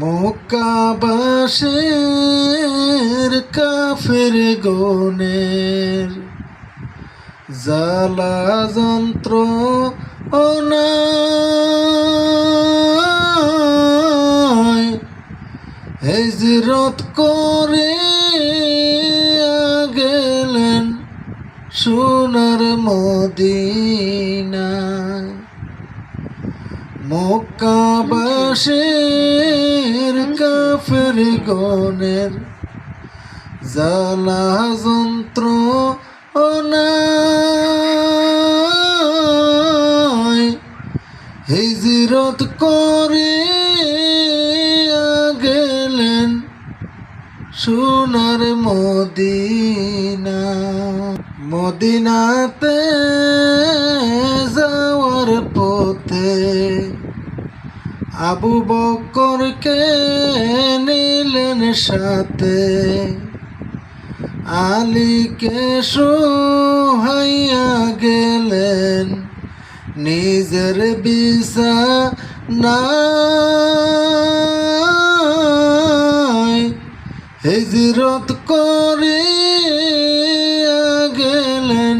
মোকাবাসের কাফের গনের জ্বালা যন্ত্র হেজরত করে গেলেন সোনার মদিনায়। মক্কাবাসের কাফের গনের জ্বালা যন্ত্র হিজরত করে গেলেন সোনার মদিনা। মদিনাতে যাওয়ার পথে আবু বকরকে নিলেন সাথে? আলীকে সোহাইয়া গেলেন? নিজের বিছা নাই হিজরত করে গেলেন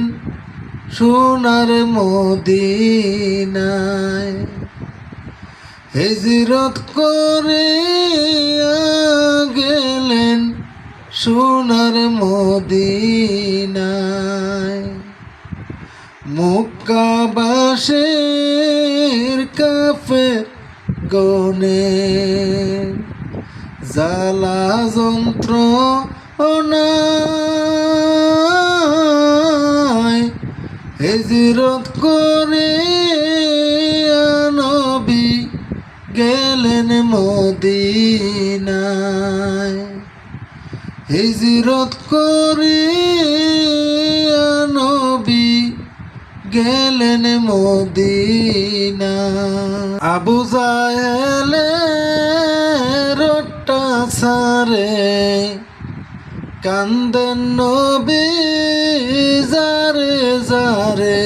সোনার মদিনায়। হিজরত করে গেলেন সোনার মদিনায়। মুক্কাবাসের কাফে গনে জ্বালা যন্ত্র হিজরত করে গেলেন মদিনায় হিজরত করে নবী গেলেন মদিনা আবু জাহেলে রোটা সারে কান্দেন নবী জারে জারে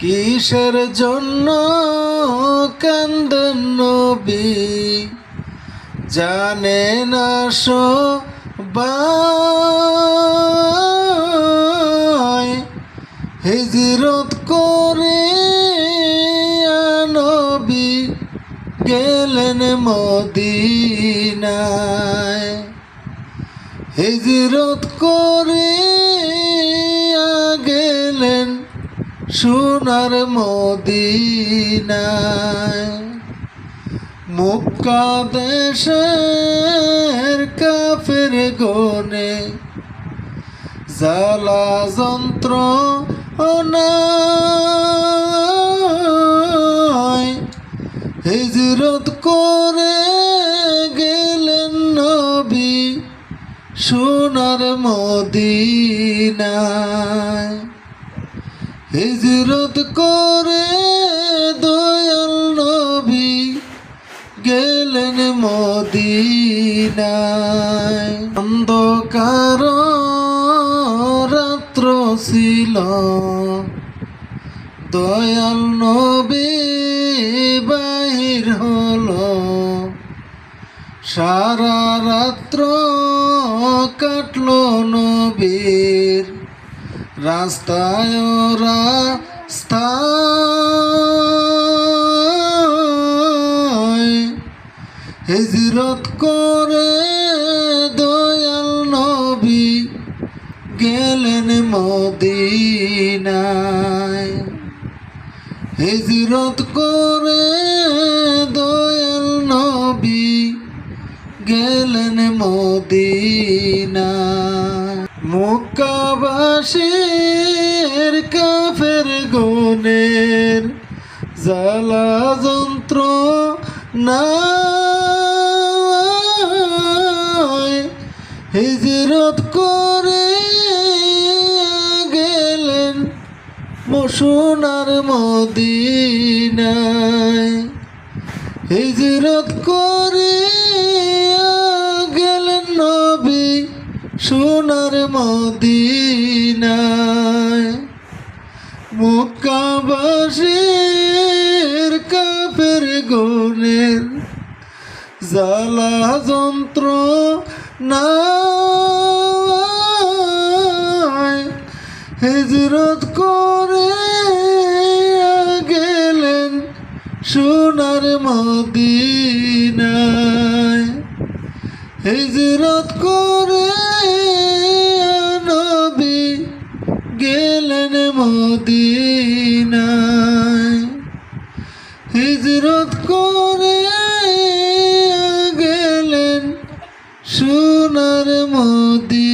কিসের জন্য কান্দেন নবী। জানে না সবাই হিজরত করে নবী গেলেন মদিনায়। হিজরত করে সোনার মদিনায় মক্কা দেশের কাফের গনে জ্বালা যন্ত্র হিজরত করে গেলেন নবী সোনার মদিনায়। হিজরত করে দয়াল নবী গেলেন মদিনায়। অন্ধকার রাত্র ছিল। দয়াল নবী বাহির হলো। সারা রাত্র কাটলো নবীর রাস্তায় রাস্তায় হিজরত করে দয়াল নবী গেলেন মদিনায়। হিজরত করে মুকাবাসের কাফের গনের জ্বালা যন্ত্র না হিজরত করে গেলেন মসুনার মদিনায়। হিজরত করে সোনার মদিনায় মুকাবাসীর কাপের গুণের জ্বালা যন্ত্র না হিজরত করে গেলেন সোনার মদিনায়। হিজরত করে গেলেন মদিনায়। হিজরত করে গেলেন সোনার মদি